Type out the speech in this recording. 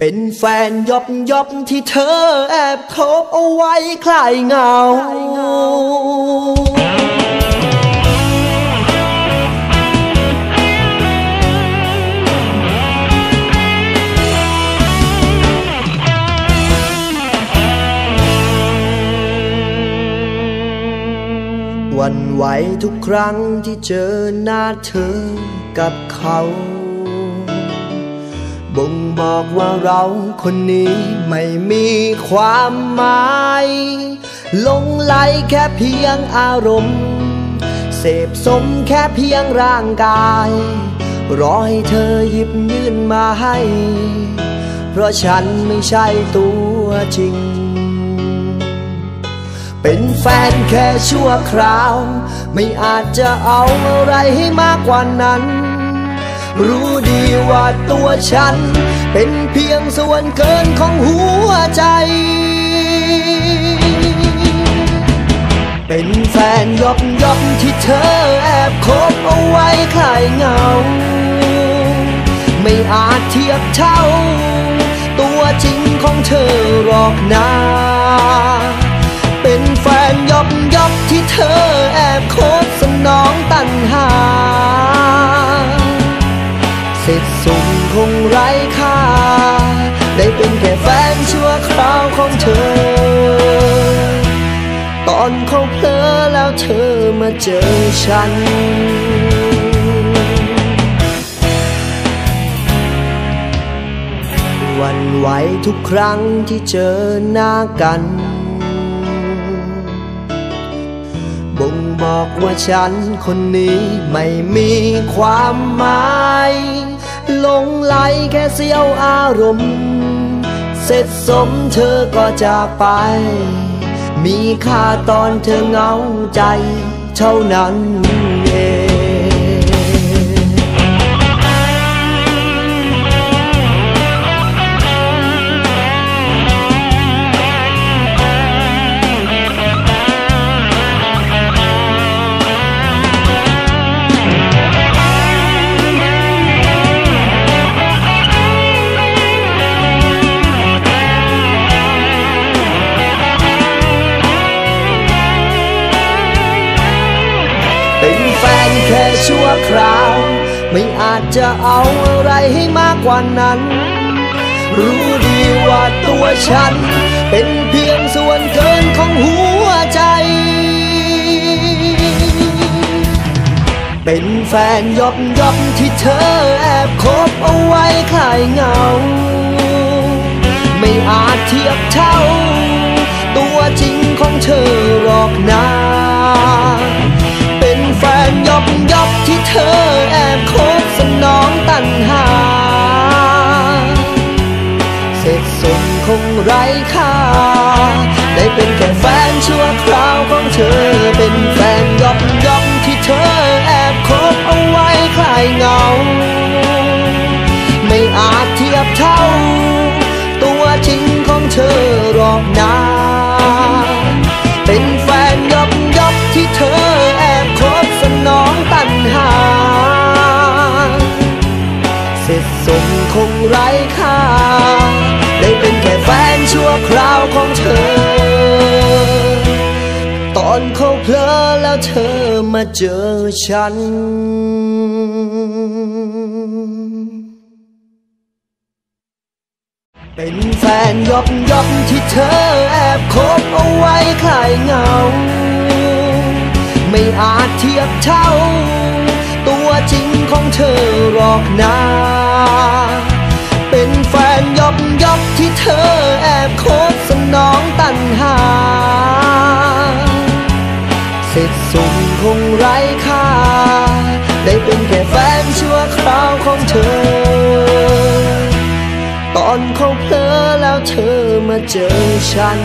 เป็นแฟนยบยบที่เธอแอบคบเอาไว้คลายเงา วันไหวทุกครั้งที่เจอหน้าเธอกับเขา บ่งบอกว่าเราคนนี้ไม่มีความหมายหลงไหลแค่เพียงอารมณ์ เสพสมแค่เพียงร่างกาย รอให้เธอหยิบยื่นมาให้ เพราะฉันไม่ใช่ตัวจริง เป็นแฟนแค่ชั่วคราว ไม่อาจจะเอาอะไรให้มากกว่านั้น รู้ดีว่าตัวฉัน เป็นเพียงส่วนเกินของหัวใจ เป็นแฟนยบยบที่เธอแอบคบเอาไว้คลายเงา ไม่อาจเทียบเท่า ตัวจริงของเธอหรอกนาเป็นแฟนยบยบที่เธอแอบคบ เป็นแค่แฟนชั่วคราวของเธอ ตอนเขาเพลอแล้วเธอมาเจอฉันวันไหวทุกครั้งที่เจอหน้ากัน บ่งบอกว่าฉันคนนี้ไม่มีความหมาย หลงไหลแค่เสี้ยวอารมณ์ เสร็จสมเธอก็จากไป มีค่าตอนเธอเหงาใจเท่านั้นเองเป็น ชั่วคราว ไม่อาจจะเอาอะไรให้มากกว่านั้น รู้ดีว่าตัวฉัน เป็นเพียงส่วนเกินของหัวใจ เป็นแฟนยบยบที่เธอแอบคบเอาไว้คลายเงา ไม่อาจเทียบเท่า ตัวจริงของเธอหรอกนาเเธอแอบคบสนองตันหา เสร็จสมคงไร้ค่า ได้เป็นแค่แฟนชั่วคราวของเธอเป็น ชั่วคราวของเธอ ตอนเขาเพลอแล้วเธอมาเจอฉันเป็นแฟนยบยบที่เธอแอบคบเอาไว้คลายเงา ไม่อาจเทียบเท่า ตัวจริงของเธอหรอกนา ที่เธอแอบโคบสนองตันหา เสร็จสุ่มคงไร้ค่า ได้เป็นแค่แฟนชั่วคราวของเธอ ตอนเขาเพลอแล้วเธอมาเจอฉัน